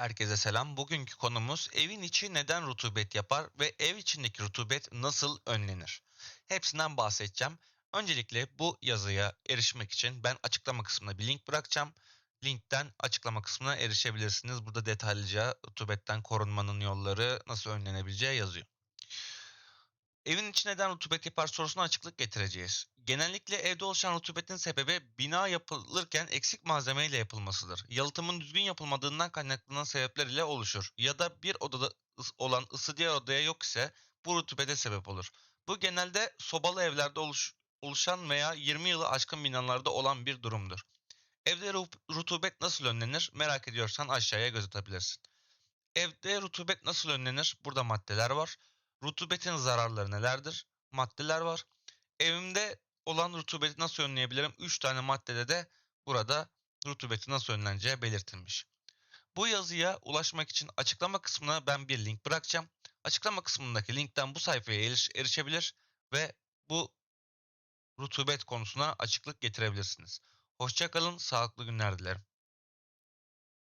Herkese selam. Bugünkü konumuz evin içi neden rutubet yapar ve ev içindeki rutubet nasıl önlenir? Hepsinden bahsedeceğim. Öncelikle bu yazıya erişmek için ben açıklama kısmına bir link bırakacağım. Linkten açıklama kısmına erişebilirsiniz. Burada detaylıca rutubetten korunmanın yolları nasıl önlenebileceği yazıyor. Evin içi neden rutubet yapar sorusuna açıklık getireceğiz. Genellikle evde oluşan rutubetin sebebi bina yapılırken eksik malzemeyle yapılmasıdır. Yalıtımın düzgün yapılmadığından kaynaklanan sebepler ile oluşur. Ya da bir odada olan ısı diğer odaya yok ise bu rutubete sebep olur. Bu genelde sobalı evlerde oluş- oluşan veya 20 yılı aşkın binalarda olan bir durumdur. Evde ru- rutubet nasıl önlenir merak ediyorsan aşağıya göz atabilirsin. Evde rutubet nasıl önlenir? Burada maddeler var. Rutubetin zararları nelerdir? Maddeler var. Evimde olan rutubeti nasıl önleyebilirim? 3 tane maddede de burada rutubeti nasıl önleneceği belirtilmiş. Bu yazıya ulaşmak için açıklama kısmına ben bir link bırakacağım. Açıklama kısmındaki linkten bu sayfaya eriş- erişebilir ve bu rutubet konusuna açıklık getirebilirsiniz. Hoşçakalın, sağlıklı günler dilerim.